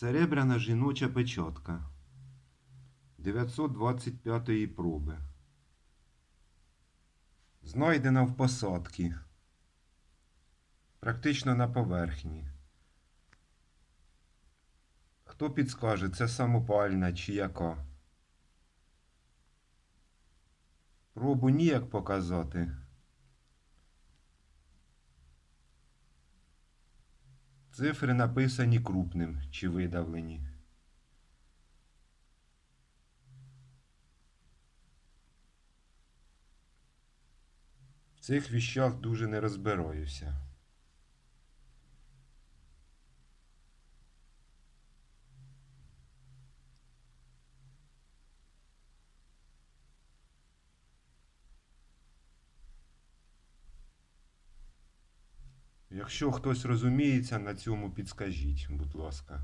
Серебряна жіноча печатка 925-ї проби. Знайдена в посадці. Практично на поверхні. Хто підскаже, це самопальна чи яка? Пробу ніяк показати. Цифри написані крупним чи видавлені. В цих віщах дуже не розбираюся. Якщо хтось розуміється на цьому, підскажіть, будь ласка.